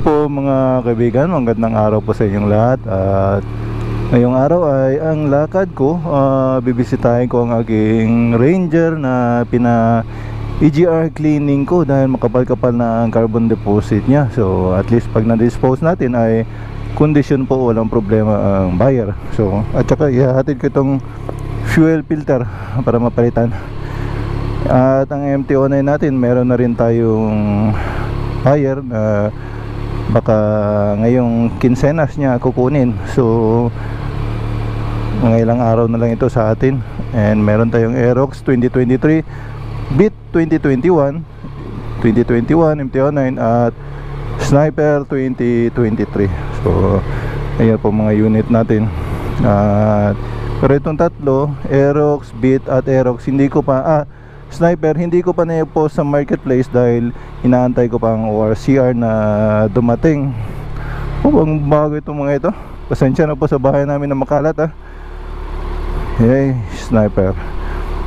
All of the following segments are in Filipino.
po mga kaibigan, magandang araw po sa inyong lahat at ngayong araw ay ang lakad ko, ah, bibisitahin ko ang aking Ranger na pina EGR cleaning ko dahil makapal-kapal na ang carbon deposit niya. So at least pag na-dispose natin ay condition po walang problema ang buyer. So at saka ihahatid ko itong fuel filter para mapalitan. At ang MT-09 natin, meron na rin tayong buyer na baka ngayong kinsenas niya kukunin. So mga ilang araw na lang ito sa atin. And meron tayong Aerox 2023, Beat 2021, 2021 MT-09 at Sniper 2023. So ayan po mga unit natin. At pero itong tatlo, Aerox, Beat at Aerox hindi ko pa ah, Sniper hindi ko pa na-post sa marketplace dahil inaantay ko pa ang ORCR na dumating. Oh, ang bago itong mga ito. Pasensya na po sa bahay namin na makalat ah. Hey, Sniper.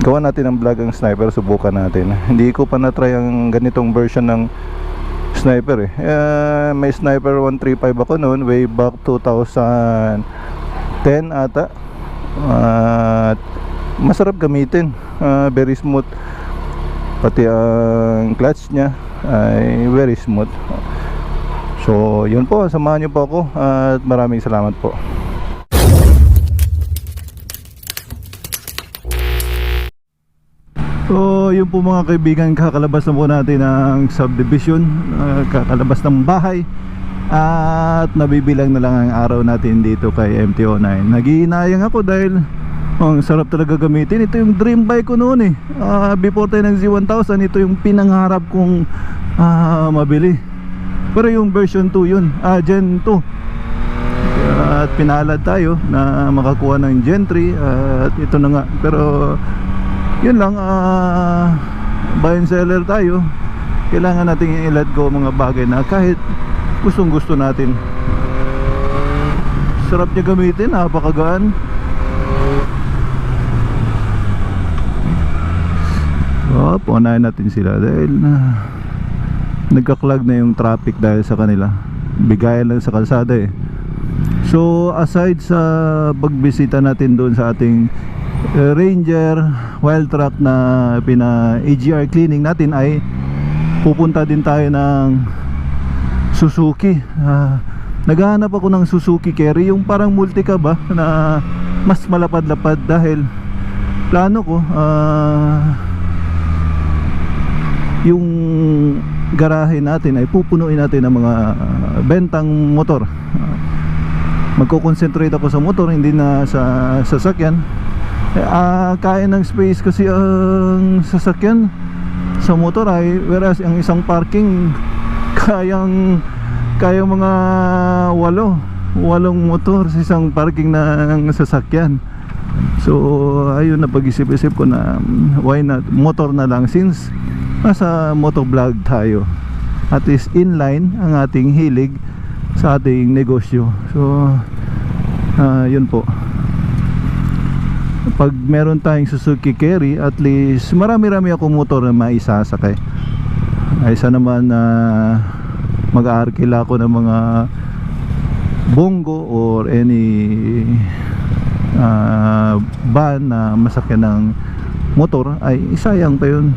Gawa natin ang vlog ang Sniper, subukan natin. Hindi ko pa na-try ang ganitong version ng Sniper eh. Eh, may Sniper 135 ako noon way back 2010 ata. At masarap gamitin. Ah, very smooth. Pati ang clutch niya ay very smooth. So, yun po. Samahan niyo po ako at maraming salamat po. So, yun po mga kaibigan, kakalabas na po natin ng subdivision, uh, kakalabas ng bahay at nabibilang na lang ang araw natin dito kay MTO9. Naghihinayang ako dahil ang sarap talaga gamitin. Ito yung dream bike ko noon eh. Ah, before tayo ng Z1000, ito yung pinangarap kong ah, mabili. Pero yung version 2 yun, ah, Gen 2 at pinalad tayo na makakuha ng Gen 3 at ito na nga pero yun lang ah buy and seller tayo kailangan natin i-let go mga bagay na kahit gustong gusto natin sarap niya gamitin napakagaan oh, punahin natin sila dahil na nagka-clog na yung traffic dahil sa kanila bigayan lang sa kalsada eh So aside sa pagbisita natin doon sa ating uh, Ranger wild truck na pina AGR cleaning natin ay pupunta din tayo ng Suzuki. Uh, naghahanap ako ng Suzuki Carry yung parang multi cab ba na mas malapad-lapad dahil plano ko uh, yung garahe natin ay pupunuin natin ng mga uh, bentang motor. Uh, magko-concentrate ako sa motor hindi na sa sasakyan. Eh, ah, kaya ng space kasi ang sasakyan sa motor ay whereas ang isang parking kayang kayang mga walo walong motor sa isang parking ng sasakyan. So ayun na pag-isip-isip ko na mm, why not? Motor na lang since nasa motovlog tayo. At is inline ang ating hilig sa ating negosyo. So uh, yun po. Pag meron tayong Suzuki Carry at least marami-rami ako motor na maisasakay. Ay isa naman na uh, mag-aarkila ako ng mga bongo or any uh, van na masakyan ng motor ay isayang pa yun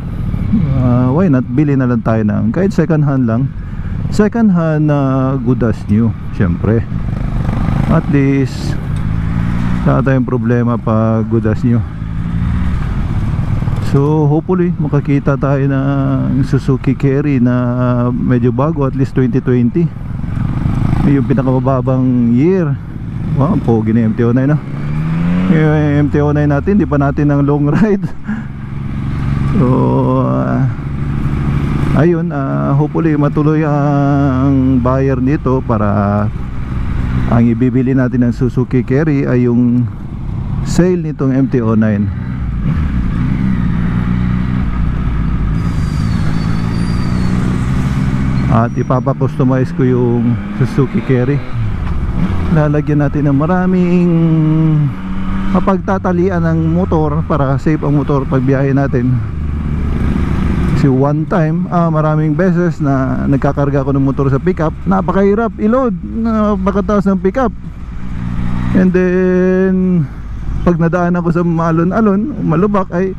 uh, why not? Bili na lang tayo ng kahit second hand lang. Second hand na uh, good as new syempre. At least wala tayong problema pag good as new so hopefully makakita tayo ng Suzuki Carry na medyo bago at least 2020 yung pinakamababang year. Wow pogi na MT-09 na yung MT-09 natin di pa natin ng long ride so uh, ayun uh, hopefully matuloy ang buyer nito para ang ibibili natin ng Suzuki Carry ay yung sale nitong MT-09 at ipapakustomize ko yung Suzuki Carry. Lalagyan natin ng maraming mapagtatalian ng motor para safe ang motor pag biyahe natin kasi one time, ah, maraming beses na nagkakarga ako ng motor sa pickup, napakahirap i-load, napakataas ng pickup. And then, pag nadaan ako sa malon-alon, malubak, ay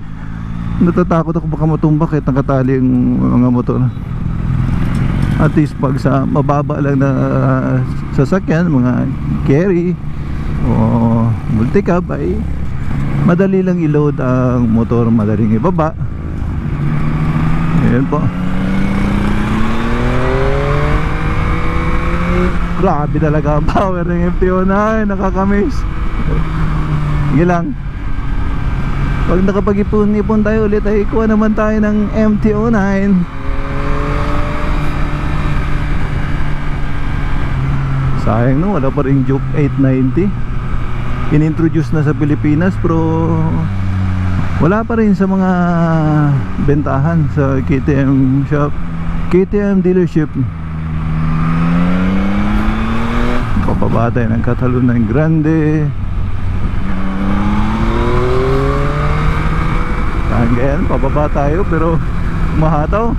natatakot ako baka matumbak kahit nakatali yung mga motor. At least pag sa mababa lang na sasakyan, mga carry o multicab ay madali lang i-load ang motor, madaling ibaba. Ayan po. Grabe talaga ang power ng MT-09, nakakamiss. Sige lang. Pag nakapag-ipon-ipon tayo ulit ay kuha naman tayo ng MT-09. Sayang no, wala pa rin Juke 890 Inintroduce na sa Pilipinas pero wala pa rin sa mga bentahan sa KTM shop. KTM dealership. Papaba tayo ng Catalunan Grande. Hanggang pababa tayo pero mahataw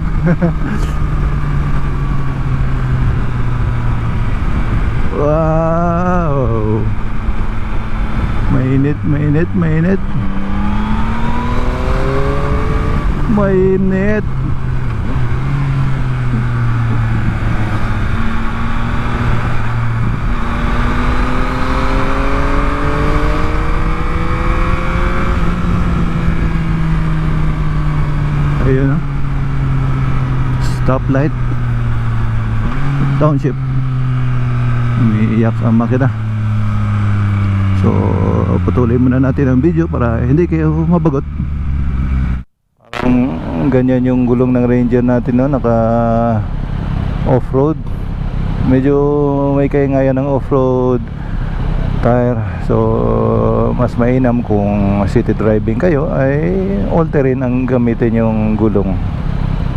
Wow. Mainit, mainit, mainit Mainit. Ayun ah. Stoplight. Township. Umiiyak ang makina. So patuloy muna natin ang video para hindi kayo mabagot ganyan yung gulong ng Ranger natin no? Naka off-road. Medyo may kaingayan ng off-road tire. So mas mainam kung city driving kayo ay all terrain ang gamitin yung gulong.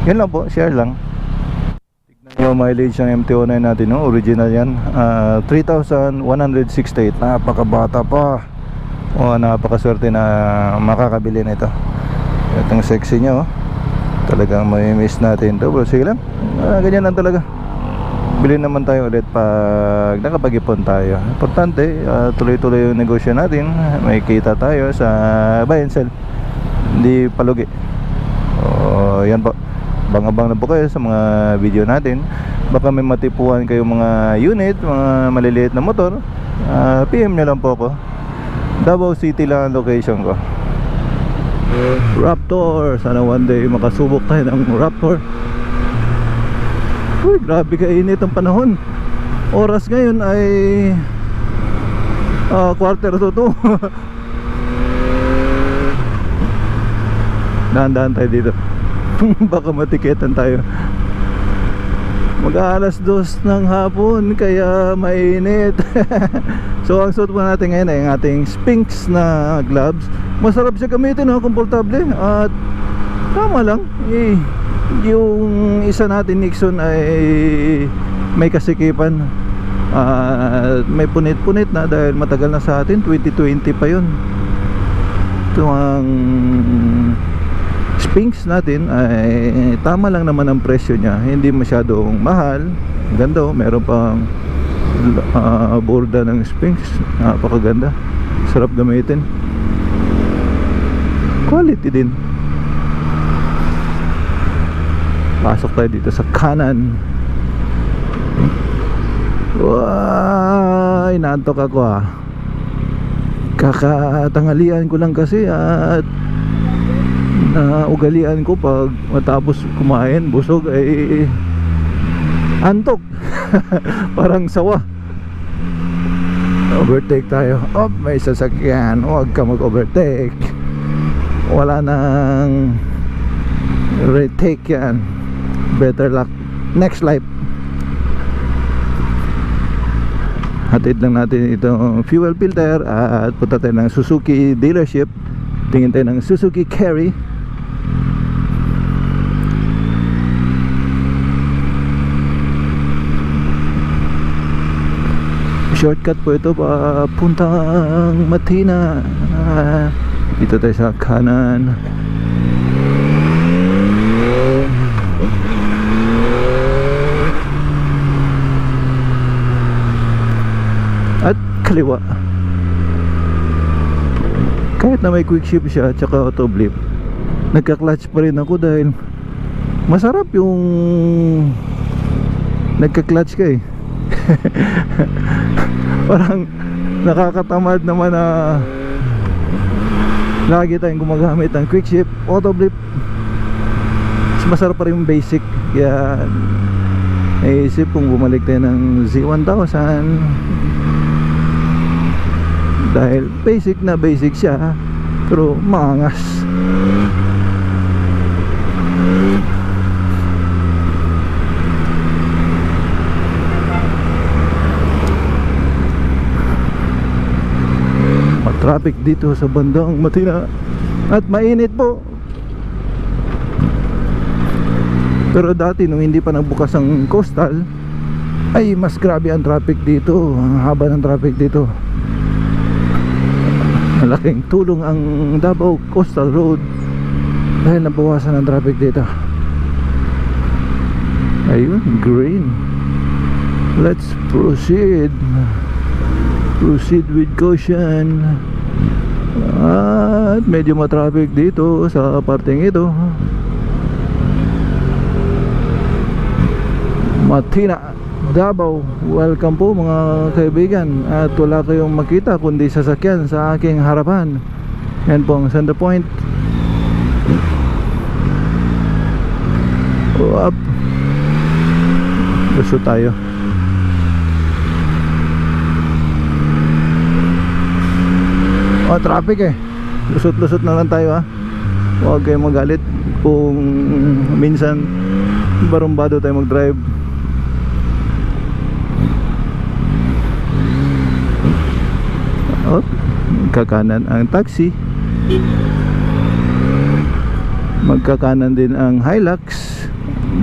Yun lang po, share lang. Yung mileage ng MT-09 natin, no? original yan. Ah, 3,168 Napakabata pa. O napakaswerte na makakabili nito Itong sexy niya oh. Talagang may miss natin to Pero sige lang, Ah, ganyan lang talaga. Bilhin naman tayo ulit pag nakapag-ipon tayo. Importante, ah, tuloy-tuloy yung negosyo natin. May kita tayo sa buy and sell. Hindi palugi. O, yan po. Abang-abang na po kayo sa mga video natin. Baka may matipuan kayong mga unit Mga maliliit na motor. Ah, PM nyo lang po ako. Davao City lang ang location ko Raptor. Sana one day makasubok tayo ng Raptor. Uy, grabe kainit ang panahon. Oras ngayon ay ah, Quarter to two. Dahan-dahan tayo dito. Baka matiketan tayo Mag-aalas dos ng hapon Kaya mainit. So ang suot po natin ngayon ay ang ating Sphinx na gloves. Masarap siya gamitin no? Komportable. At tama lang. Eh, Yung isa natin Nixon ay May kasikipan. At may punit-punit na Dahil matagal na sa atin. 2020 pa yun. Ito ang Sphinx natin ay tama lang naman ang presyo niya. Hindi masyadong mahal. Ganda oh. Meron pang uh, borda ng Sphinx. Napakaganda. Sarap gamitin. Quality din. Pasok tayo dito sa kanan. Wow, inaantok ako ah. Kakatangalian ko lang kasi at na ugalian ko pag matapos kumain busog ay antok. Parang sawa. Overtake tayo. Oh may sasakyan. Huwag ka mag overtake wala nang retake yan. Better luck. Next life. Hatid lang natin itong fuel filter at punta tayo ng Suzuki dealership. Tingin tayo ng Suzuki Carry shortcut po ito papuntang Matina. Dito tayo sa kanan. At kaliwa. Kahit na may quick shift siya at auto blip nagka-clutch pa rin ako dahil masarap yung nagka-clutch ka eh. parang nakakatamad naman na lagi tayong gumagamit ng quick shift auto blip mas masarap pa rin yung basic. Kaya naisip kung bumalik tayo ng Z1000 dahil basic na basic siya pero maangas traffic dito sa bandang Matina. At mainit po. Pero dati nung hindi pa nagbukas ang coastal ay mas grabe ang traffic dito. Ang haba ng traffic dito. Malaking tulong ang Davao Coastal Road dahil nabawasan ang traffic dito. Ayun green. Let's proceed. Proceed with caution at medyo matraffic dito sa parteng ito. Matina Davao welcome po mga kaibigan. At wala kayong makita kundi sasakyan sa aking harapan. Yan po ang center point. Up. Gusto tayo Oh, traffic eh. Lusot-lusot na lang tayo ha. Huwag kayong magalit kung minsan barumbado tayo mag-drive. Oh, kakanan ang taxi. Magkakanan din ang Hilux.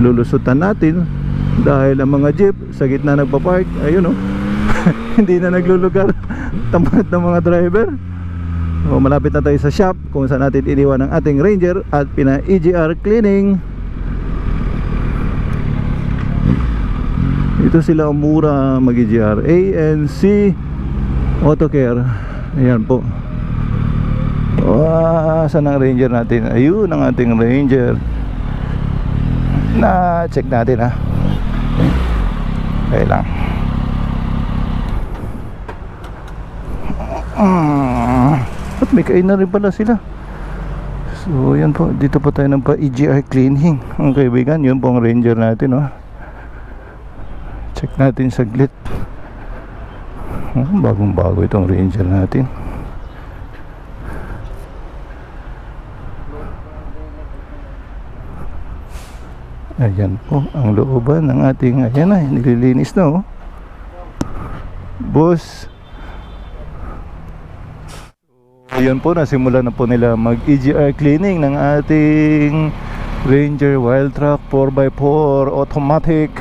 Lulusutan natin dahil ang mga jeep sa gitna nagpa-park. Ayun oh. Hindi na naglulugar. Tamad ng mga driver. O, malapit na tayo sa shop kung saan natin iniwan ang ating Ranger at pina EGR cleaning. Ito sila mura mag EGR. ANC Auto Care. Ayan po. Wow, saan ang Ranger natin? Ayun ang ating Ranger. Na check natin ha. Okay lang. Ah. At may kainan rin pala sila. So yan po. Dito po tayo ng pa EGR cleaning. Ang kaibigan Yun po ang ranger natin oh. Check natin saglit. Oh, Bagong bago itong ranger natin. Ayan po Ang looban ng ating Ayan na nililinis na oh. Boss Ayun po, nasimula na po nila mag EGR cleaning ng ating Ranger Wild Truck 4x4 automatic.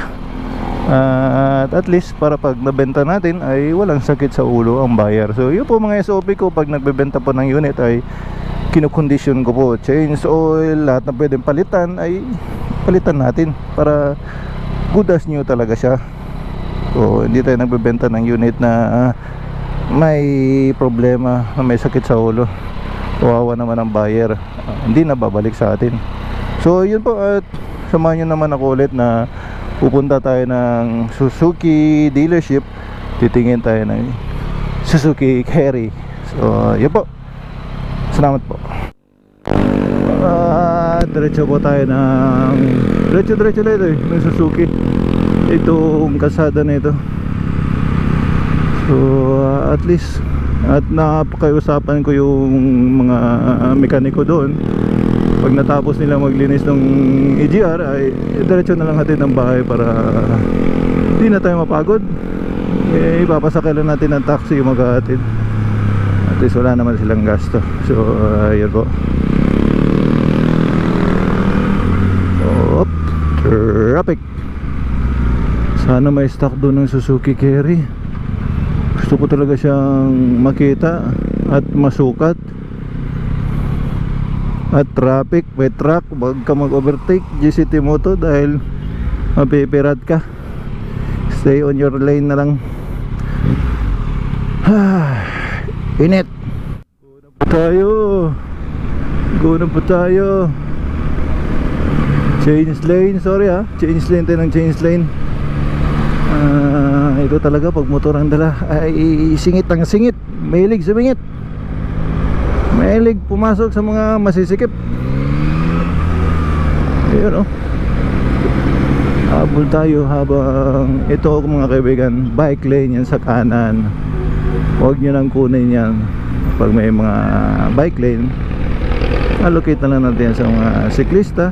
At at least para pag nabenta natin ay walang sakit sa ulo ang buyer. So yun po mga SOP ko pag nagbebenta po ng unit ay kinukondisyon ko po. Change oil, lahat na pwedeng palitan ay palitan natin para good as new talaga siya. So hindi tayo nagbebenta ng unit na uh, may problema may sakit sa ulo. Kawawa naman ang buyer. Uh, hindi na babalik sa atin. So yun po at samahan nyo naman ako ulit na pupunta tayo ng Suzuki dealership. Titingin tayo ng Suzuki Carry. So yun po. Salamat po. Uh, diretso po tayo ng diretso diretso na ito eh ng Suzuki. Itong kasada na ito So uh, at least at napakausapan ko yung mga mekaniko doon. Pag natapos nila maglinis ng EGR ay diretso na lang natin ng bahay para hindi na tayo mapagod. Eh, ipapasakay lang natin ng taxi yung maghahatid. At least wala naman silang gasto. So uh, po. Op, traffic. Sana may stock doon ng Suzuki Carry gusto ko talaga siyang makita at masukat at traffic may truck wag ka mag overtake GCT Moto dahil mapipirat ka stay on your lane na lang Init. Go na po tayo. Go na po tayo. Change lane, sorry ha. Change lane tayo ng change lane. Ah, ito talaga pag motor ang dala ay singit ang singit. Mahilig sumingit. Mahilig pumasok sa mga masisikip. Ayun oh. Habol tayo habang ito mga kaibigan, bike lane yan sa kanan. Huwag nyo nang kunin yan pag may mga bike lane. Allocate na lang natin sa mga siklista.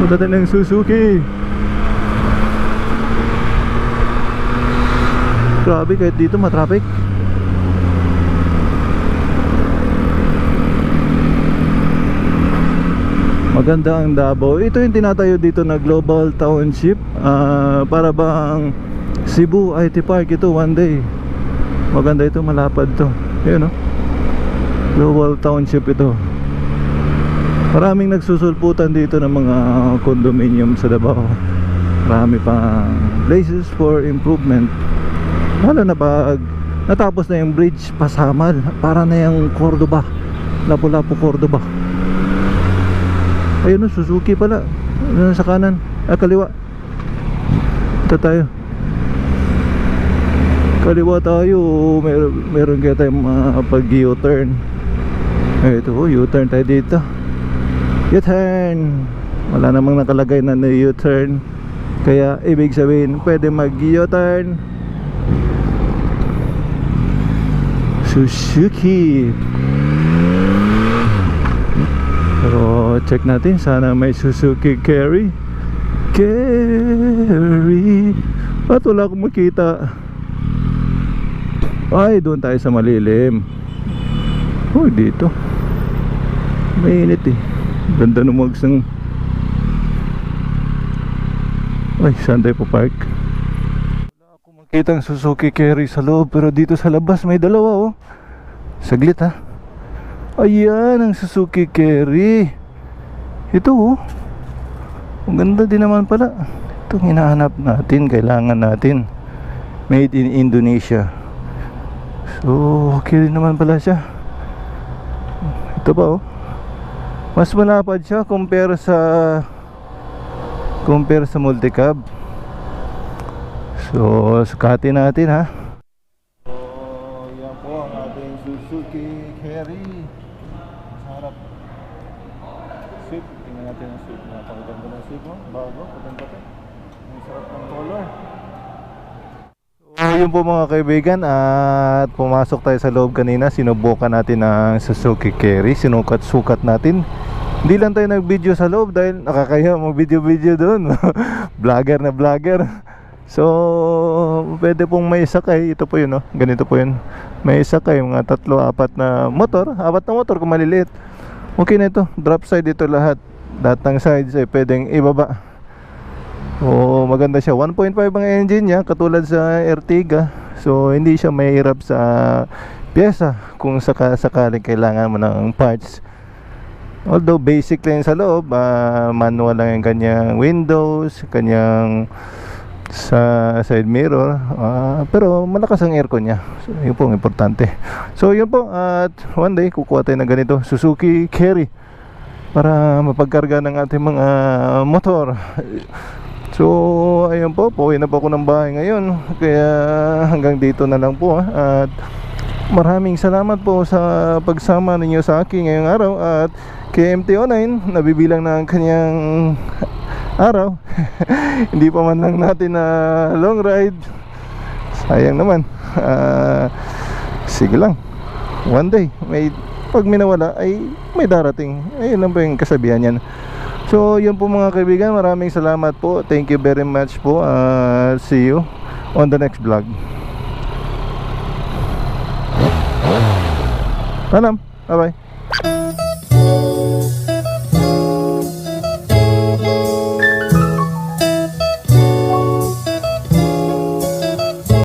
Punta tayo ng Suzuki. Grabe kahit dito matraffic. Maganda ang Davao. Ito yung tinatayo dito na Global Township. Ah, para bang Cebu IT Park ito one day. Maganda ito, malapad to. Ayun oh. Global Township ito. Maraming nagsusulputan dito ng mga condominium sa Davao. Marami pa places for improvement. Lalo na pag natapos na yung bridge pasamal. Para na yung Cordoba. Lapu-Lapu Cordoba. Ayun o, Suzuki pala. Ano sa kanan? Ah, kaliwa. Ito tayo. Kaliwa tayo. Mer meron kaya tayong uh, pag U-turn. Eh, ito oh, U-turn tayo dito. U-turn. Wala namang nakalagay na na U-turn. Kaya ibig sabihin, pwede mag U-turn. Suzuki. Pero check natin sana may Suzuki Carry. Carry. At wala akong makita. Ay doon tayo sa malilim. Uy dito. Mainit eh. Ganda ng magsang Ay saan tayo park Wala akong makita ang Suzuki Carry sa loob Pero dito sa labas may dalawa oh. Saglit ha. Ayan ang Suzuki Carry. Ito oh. Ang ganda din naman pala. Itong hinahanap natin Kailangan natin. Made in Indonesia. So okay rin naman pala siya. Ito ba oh. Mas malapad siya Compare sa Compare sa multicab So sukatin natin ha? So yan po ang ating Suzuki Carry. Sa harap Swift, tingnan natin ang Swift Napakaganda ng Swift mo, bago, puting-puting Ang sarap ng color. So yun po mga kaibigan At pumasok tayo sa loob kanina. Sinubukan natin ang Suzuki Carry. Sinukat-sukat natin. Hindi lang tayo nag-video sa loob Dahil nakakaya mag-video-video doon. Vlogger na vlogger So, pwede pong may sakay. Ito po yun, no? Ganito po yun. May sakay, mga tatlo, apat na motor. Apat na motor kung maliliit. Okay na ito. Drop side ito lahat. Lahat ng sides ay pwedeng ibaba. O, maganda siya. 1.5 ang engine niya, katulad sa Ertiga. So, hindi siya mahirap sa pyesa kung saka sakaling kailangan mo ng parts. Although basic lang sa loob, ah, manual lang yung kanyang windows, kanyang sa side mirror ah, pero malakas ang aircon niya. So, yun po ang importante. So yun po at one day kukuha tayo ng ganito Suzuki Carry para mapagkarga ng ating mga motor. So ayun po pauwi na po ako ng bahay ngayon. Kaya hanggang dito na lang po ah. at maraming salamat po sa pagsama ninyo sa akin ngayong araw. At kay MTO9 nabibilang na ang kanyang araw. Hindi pa man lang natin na long ride. Sayang naman. Ah, sige lang. One day may pag minawala ay may darating. Ayun lang ba yung kasabihan yan so yun po mga kaibigan maraming salamat po. Thank you very much po. Ah, see you on the next vlog. Paalam bye bye